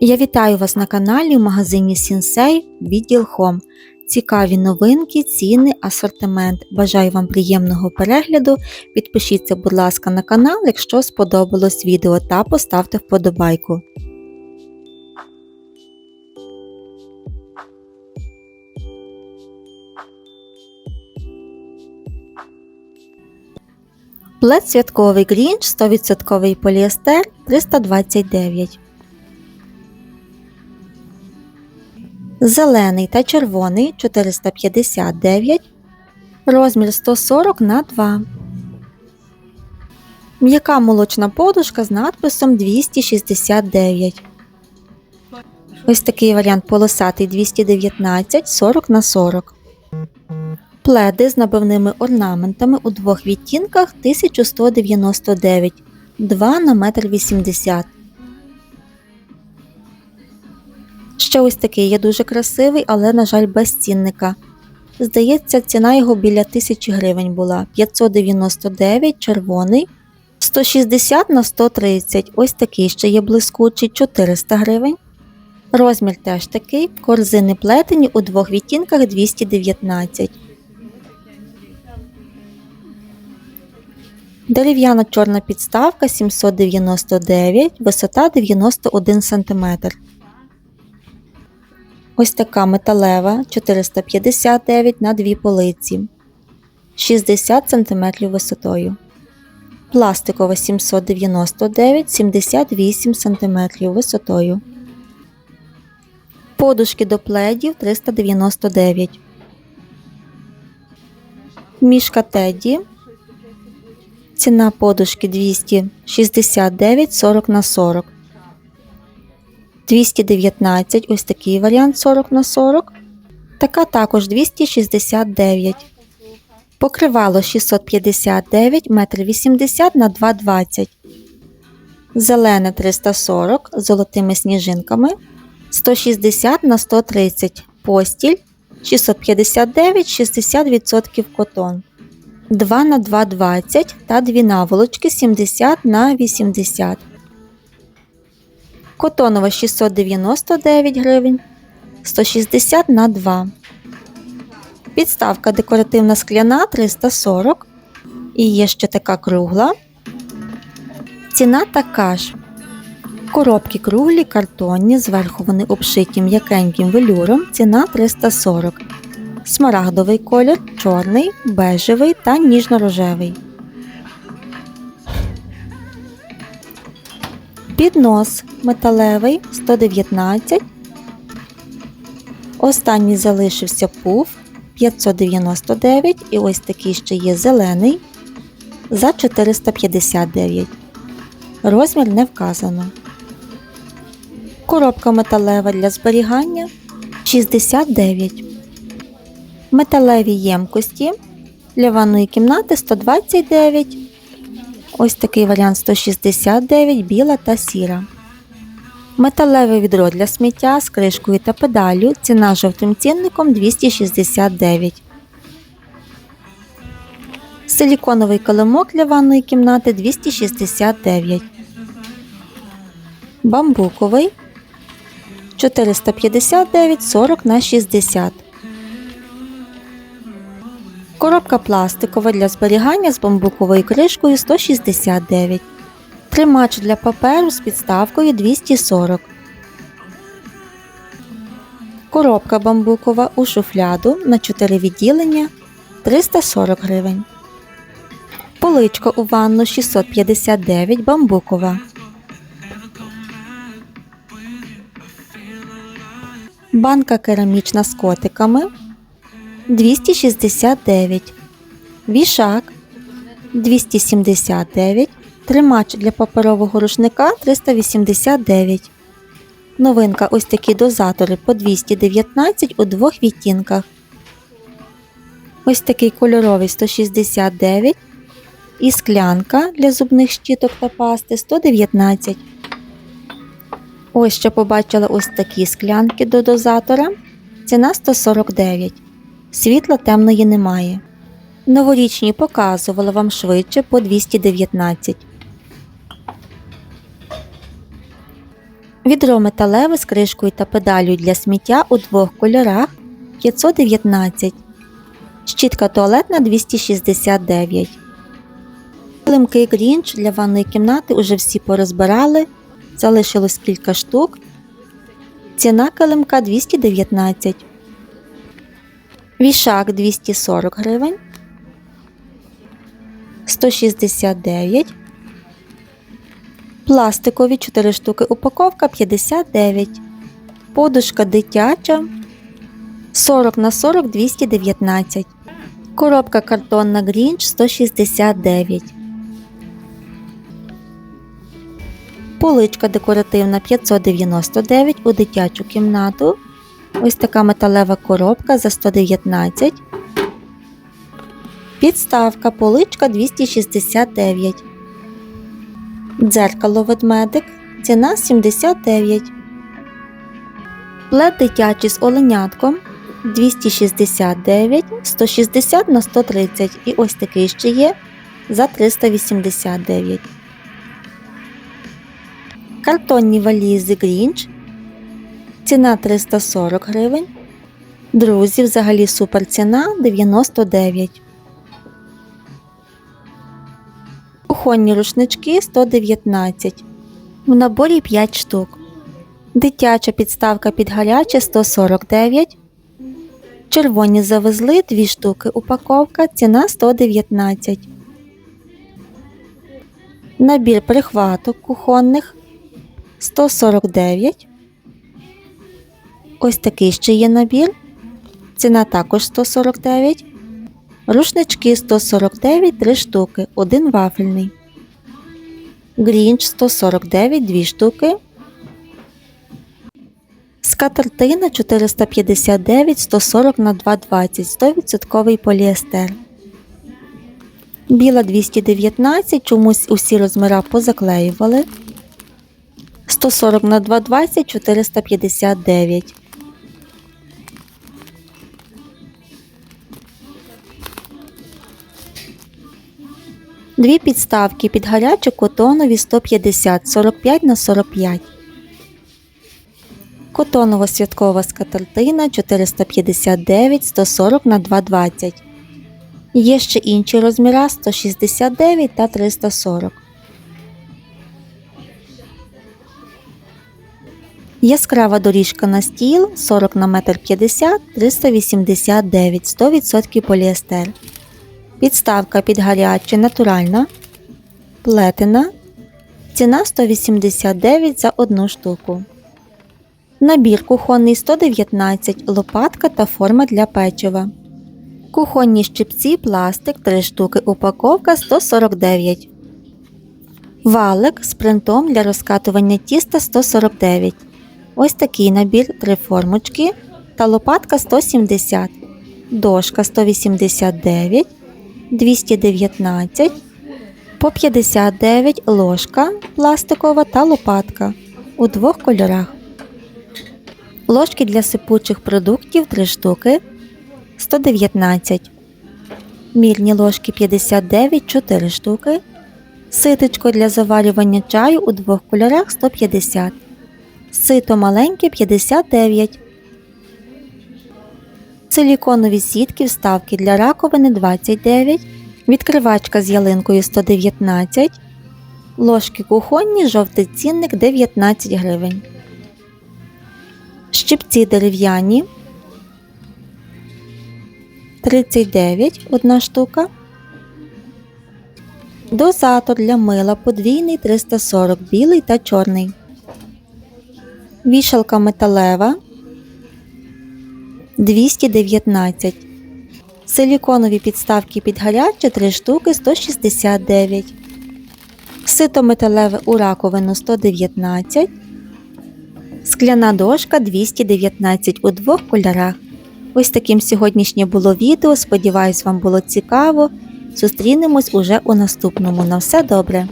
Я вітаю вас на каналі в магазині Сінсей відділ Home. Цікаві новинки, ціни, асортимент. Бажаю вам приємного перегляду. Підпишіться, будь ласка, на канал, якщо сподобалось відео, та поставте вподобайку. Плед святковий Грінч 100% поліестер 329. Зелений та червоний 459, розмір 140 на 2. М'яка молочна подушка з надписом 269. Ось такий варіант полосатий 219 40 на 40. Пледи з набивними орнаментами у двох відтінках 1199 2 на 1,80 м. Ще ось такий є дуже красивий, але, на жаль, без цінника. Здається, ціна його біля 1000 гривень була. 599 червоний, 160 на 130. Ось такий ще є блискучий 400 гривень. Розмір теж такий. Корзини плетені у двох відтінках 219. Дерев'яна чорна підставка 799, висота 91 см. Ось така металева 459 на дві полиці 60 см висотою. Пластикова 799 78 см висотою. Подушки до пледів 399. Мішка Теді. Ціна подушки 269 40 на 40. 219 ось такий варіант 40 на 40. Така також 269. Покривало 659 1,80 м на 2,20 Зелене 340 з золотими сніжинками. 160 на 130 постіль 659 60% котон. 2 на 2,20 та дві наволочки 70 на 80 Котонова 699 гривень, 160 на 2. Підставка декоративна скляна 340. І є ще така кругла. Ціна така ж. Коробки круглі, картонні, зверху вони обшиті м'якеньким велюром. Ціна 340. Смарагдовий колір, чорний, бежевий та ніжно-рожевий. Піднос металевий 119. Останній залишився пуф 599 і ось такий ще є зелений за 459. Розмір не вказано. Коробка металева для зберігання 69. Металеві ємкості для ванної кімнати 129. Ось такий варіант 169, біла та сіра. Металеве відро для сміття з кришкою та педаллю. Ціна жовтим цінником 269. Силіконовий килимок для ванної кімнати 269. Бамбуковий 459 40 на 60. Коробка пластикова для зберігання з бамбуковою кришкою 169. Тримач для паперу з підставкою 240. Коробка бамбукова у шуфляду на 4 відділення 340 гривень. Поличка у ванну 659 бамбукова. Банка керамічна з котиками 269. Вішак 279. Тримач для паперового рушника 389. Новинка ось такі дозатори по 219 у двох відтінках. Ось такий кольоровий 169. І склянка для зубних щіток та пасти 119. Ось ще побачила ось такі склянки до дозатора. Ціна 149. Світла темної немає. Новорічні показувала вам швидше по 219. Відро металеве з кришкою та педалю для сміття у двох кольорах 519. Щітка туалетна 269. Килимки Грінч для ванної кімнати уже всі порозбирали. Залишилось кілька штук. Ціна килимка 219. Вішак 240 гривень. 169. Пластикові 4 штуки упаковка 59. Подушка дитяча 40 на 40 219. Коробка картонна Грінч 169. Поличка декоративна 599 у дитячу кімнату. Ось така металева коробка за 119. Підставка поличка 269. Дзеркало ведмедик. Ціна 79. Плед дитячий з оленятком 269, 160 на 130 і ось такий ще є за 389. Картонні валізи Грінч. Ціна 340 гривень. Друзі, взагалі супер ціна 99. Кухонні рушнички 119. В наборі 5 штук. Дитяча підставка під гаряче 149. Червоні завезли 2 штуки. Упаковка. Ціна 119. Набір прихваток кухонних 149. Ось такий ще є набір. Ціна також 149. Рушнички 149 3 штуки, один вафельний. Грінч 149 2 штуки. Скатертина 459 140 на 220 100% поліестер. Біла 219, чомусь усі розміра позаклеювали. 140 на 220 459. Дві підставки під гарячі котонові 150 45 на 45. Котонова святкова скатертина 459 140 на 220. Є ще інші розміра 169 та 340. Яскрава доріжка на стіл 40 на 1,50 м 389 100% поліестер. Підставка під гаряче натуральна. Плетена. Ціна 189 за одну штуку. Набір кухонний 119 лопатка та форма для печива. Кухонні щипці пластик 3 штуки. Упаковка 149. Валик з принтом для розкатування тіста 149. Ось такий набір 3 формочки та лопатка 170. Дошка 189. 219, по 59 ложка пластикова та лопатка у двох кольорах. Ложки для сипучих продуктів 3 штуки 119. Мірні ложки 59 4 штуки. Ситочко для заварювання чаю у двох кольорах 150. Сито маленьке 59. Силіконові сітки вставки для раковини 29, відкривачка з ялинкою 119, ложки кухонні, жовтий цінник 19 гривень. Щипці дерев'яні 39 одна штука. Дозатор для мила подвійний 340 білий та чорний. Вішалка металева 219. Силіконові підставки під гаряче 3 штуки 169. Сито металеве у раковину 119. Скляна дошка 219 у двох кольорах. Ось таким сьогоднішнє було відео. Сподіваюсь, вам було цікаво. Зустрінемось уже у наступному. На все добре!